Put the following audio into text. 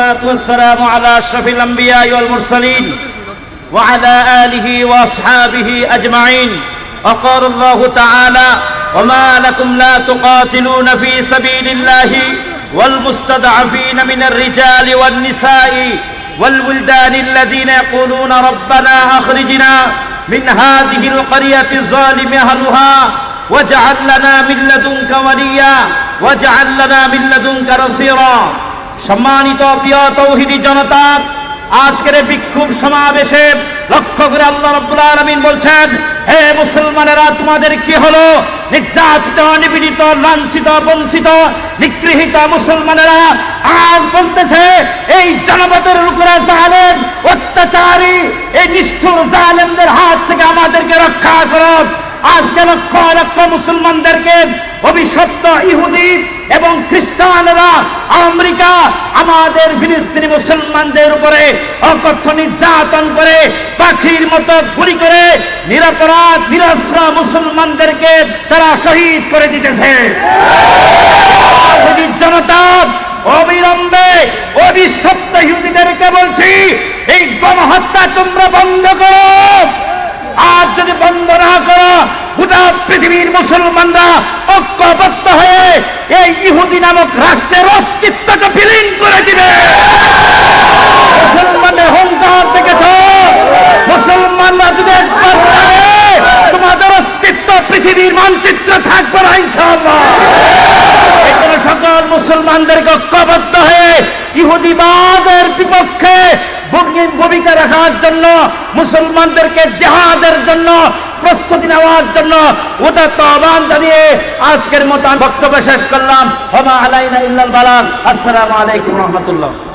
والصلاة والسلام على أشرف الأنبياء والمرسلين وعلى آله وأصحابه أجمعين. وقال الله تعالى وما لكم لا تقاتلون في سبيل الله والمستضعفين من الرجال والنساء والولدان الذين يقولون ربنا أخرجنا من هذه القرية الظالم أهلها واجعل لنا من لدنك وليا واجعل لنا من لدنك نصيرا সম্মানিত প্রিয় তৌহিদি জনতা, আজকের বিক্ষোভ সমাবেশে লক্ষ্য করে আল্লাহ রাব্বুল আলামিন বলছেন, হে মুসলমানেরা, তোমাদের কি হলো? নির্যাতিত, নিপীড়িত, লাঞ্ছিত, বঞ্চিত, নিগৃহীত মুসলমানেরা আজ বলতেছে, এই জনপদের লোকেরা জালেম, অত্যাচারী, এই নিষ্ঠুর জালেমদের হাত থেকে আমাদেরকে রক্ষা করো। আজকে লক্ষ লক্ষ মুসলমানদেরকে অভিশপ্ত ইহুদি এবং খ্রিস্টানরা আমেরিকা আমাদের ফিলিস্তিনি মুসলমানদের উপরে অকথ্য নির্যাতন করে, পাখির মতো গুলি করে নিরপরাধ, নিরস্ত্র মুসলমানদেরকে তারা শহীদ করে দিতেছে। জনতা, অবিলম্বে বলছি, এই গণহত্যা তোমরা বন্ধ করো। আজ যদি বন্ধ না করো, গোটা পৃথিবীর মুসলমানরা ঐক্যবদ্ধ হয়ে এই ইহুদি নামক রাষ্ট্রের অস্তিত্বকে বিলীন করে দিবে মুসলমানের হংকার দেখেছ মুসলমানরা যদি একবার পারে তোমাদের অস্তিত্ব পৃথিবীর মানচিত্র থাকবে না, ইনশাআল্লাহ। এখানে সকল মুসলমানদেরকে ঐক্যবদ্ধ হয়ে ইহুদিবাদের বিপক্ষে ভূমি- ভূমিকা রাখার জন্য, মুসলমানদেরকে জেহাদের জন্য প্রস্তুতি নেওয়ার জন্য উদাত্ত আহ্বান জানিয়ে আজকের মতো বক্তব্য শেষ করলাম। হমা আলাইনা ইল্লাল বালাগ। আসসালামু আলাইকুম রহমতুল্লাহ।